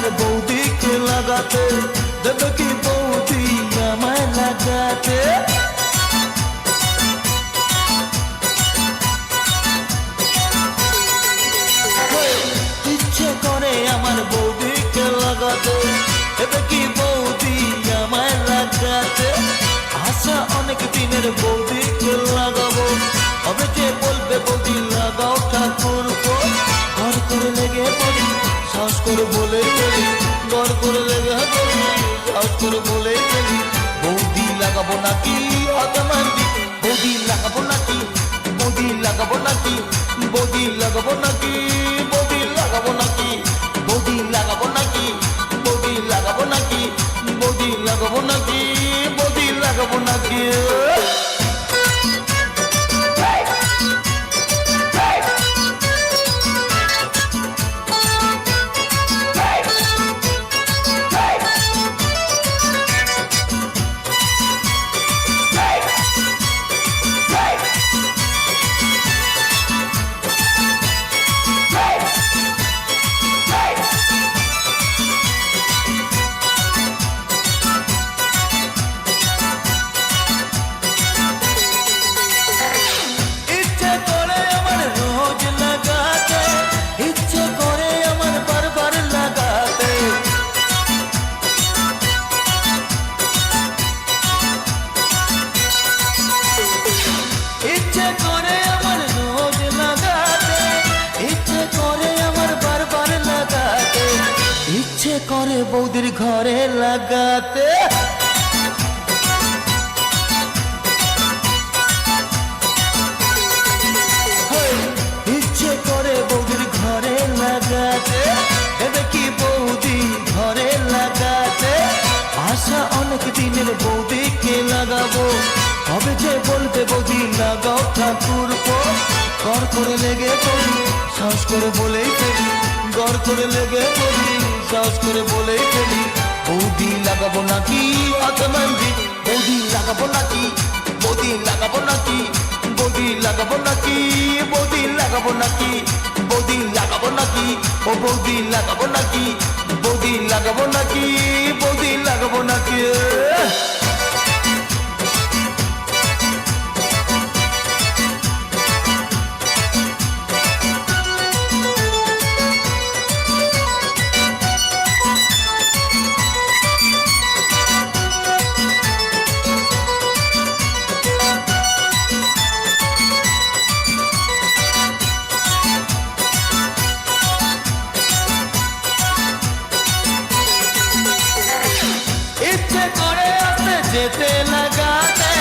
আমার বৌদিকে লাগাতে? দেবে কি বৌদি আমায় লাগাতে? ইচ্ছে করে আমার বৌদিকে শ্বাস করে বলে ফেলি, বৌদি লাগাবো নাকি অতমান্দি বৌদি লাগাবো নাকি, বৌদি লাগাবো নাকি, বৌদি লাগাবো নাকি, বৌদি লাগাবো নাকি, বৌদি লাগাবো নাকি, বৌদি লাগাবো নাকি, বৌদি লাগাবো নাকি, বৌদি লাগাবো নাকি? ইচ্ছে করে বৌদির ঘরে লাগাতে। ইচ্ছে করে বৌদির ঘরে লাগাতে। এবে কি বৌদি ঘরে লাগাতে? আশা অনেক দিনের বৌদিকে লাগাবো। হবে যে বলবে বৌদি, লাগাও ঠাকুর কর করে লেগে পড়ি, সাহস করে বলেই ফেলি, গড় করে লেগে পড়ি। সাহস করে বলে ফেলি, বৌদি লাগাবো নাকি আতমান্দি বৌদি লাগাবো নাকি, বৌদি লাগাবো নাকি, বৌদি লাগাবো নাকি, বৌদি লাগাবো নাকি, বৌদি লাগাবো নাকি, ও বৌদি লাগাবো নাকি, বৌদি লাগাবো নাকি। যেতে লাগাতে,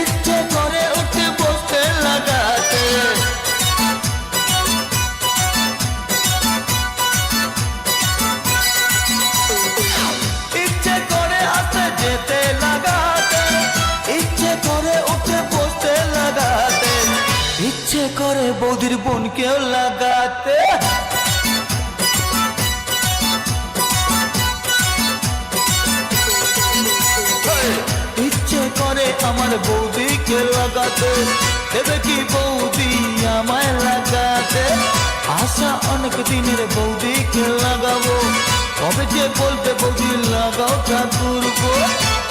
ইচ্ছে করে উঠে বসতে লাগাতে। ইচ্ছে করে আসতে যেতে লাগাতে, ইচ্ছে করে উঠে বসতে লাগাতে। ইচ্ছে করে বৌদির বোনকেও লাগাতে। আমার বৌদিকে লাগাতে দেবে কি বৌদি আমায় লাগাতে? আশা অনেক দিনের বৌদিকে লাগাবো। কবে যে বলতে বৌদি, লাগাও ঠাকুর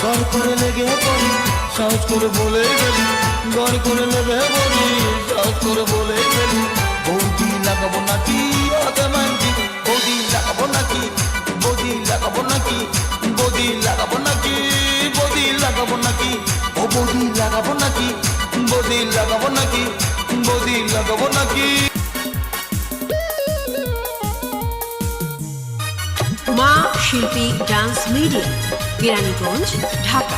ঘর করে লেগে পড়ি সাহস করে বলে গেলি। ঘর করে লেগে পড়ি সাহস করে বলে গেলি। বৌদি লাগাবো নাকি অতমান্দি বৌদি লাগাবো নাকি, বৌদি লাগাবো নাকি বৌদি লাগাবো নাকি? বৌদি লাগাবো নাকি? বৌদি লাগাবো নাকি? মা, শিল্পী, ডান্স মিডিয়া, কেরানীগঞ্জ, ঢাকা।